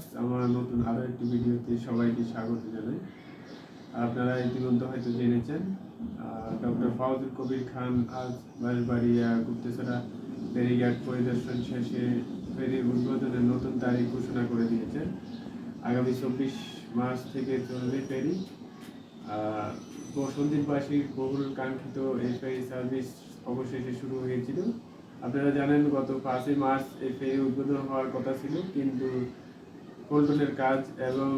Viewers আমার নতুন আরও একটি ভিডিওতে সবাইকে স্বাগত জানাই। আপনারা ইতিমধ্যে হয়তো জেনেছেন ডক্টর ফাউজুল কবির খান আজ বাঁশবাড়িয়া গুপ্তেশ্বরা ফেরিঘাট পরিদর্শন শেষে ফেরির উদ্বোধনের নতুন তারিখ ঘোষণা করে দিয়েছেন। আগামী চব্বিশ মার্চ থেকে চলবে ফেরি। সন্দীপবাসীর বহুল কাঙ্ক্ষিত এই ফেরি সার্ভিস অবশেষে শুরু হয়েছিল। আপনারা জানেন গত পাঁচই মার্চ এই ফেরি উদ্বোধন হওয়ার কথা ছিল, কিন্তু পল্টনের কাজ এবং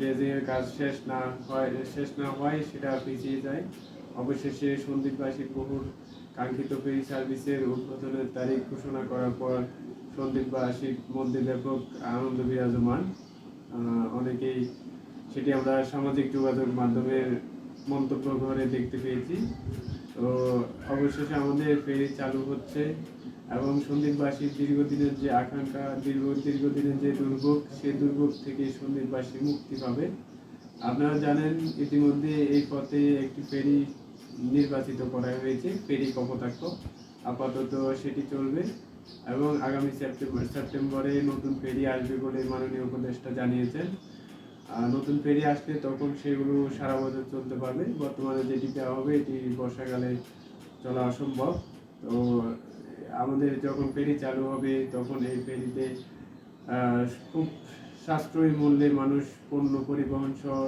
যে যে কাজ শেষ না হয়, শেষ না হয় সেটা পিছিয়ে যায়। অবশেষে সন্দীপবাসীর বহুল কাঙ্ক্ষিত ফেরি সার্ভিসের উদ্বোধনের তারিখ ঘোষণা করার পর সন্দীপবাসীর মধ্যে ব্যাপক আনন্দ বিরাজমান। অনেকেই সেটি আমরা সামাজিক যোগাযোগ মাধ্যমের মন্তব্য ঘরে দেখতে পেয়েছি। তো অবশেষে আমাদের ফেরি চালু হচ্ছে। এবং সন্দীপবাসীর দীর্ঘদিনের যে আকাঙ্ক্ষা, দীর্ঘ, দীর্ঘদিনের যে দুর্ভোগ, সেই দুর্ভোগ থেকে সন্দীপবাসী মুক্তি পাবে। আপনারা জানেন, ইতিমধ্যে এই পথে একটি ফেরি নির্বাচিত করা হয়েছে, ফেরি কপোতাক্ষ। আপাতত সেটি চলবে এবং আগামী সেপ্টেম্বর, সেপ্টেম্বরে নতুন ফেরি আসবে বলে মাননীয় উপদেষ্টা জানিয়েছেন। নতুন ফেরি আসলে তখন সেগুলো সারা বছর চলতে পারবে। বর্তমানে যেটি দেওয়া হবে, এটি বর্ষাকালে চলা অসম্ভব। তো আমাদের যখন ফেরি চালু হবে, তখন এই ফেরিতে খুব সাশ্রয়ী মূল্যে মানুষ পণ্য পরিবহন সহ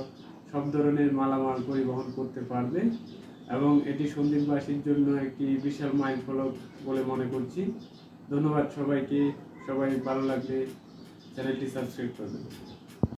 সব ধরনের মালামাল পরিবহন করতে পারবে এবং এটি সন্দীপবাসীর জন্য একটি বিশাল মাইল ফলক বলে মনে করছি। ধন্যবাদ সবাইকে। সবাই ভালো লাগলে চ্যানেলটি সাবস্ক্রাইব করবেন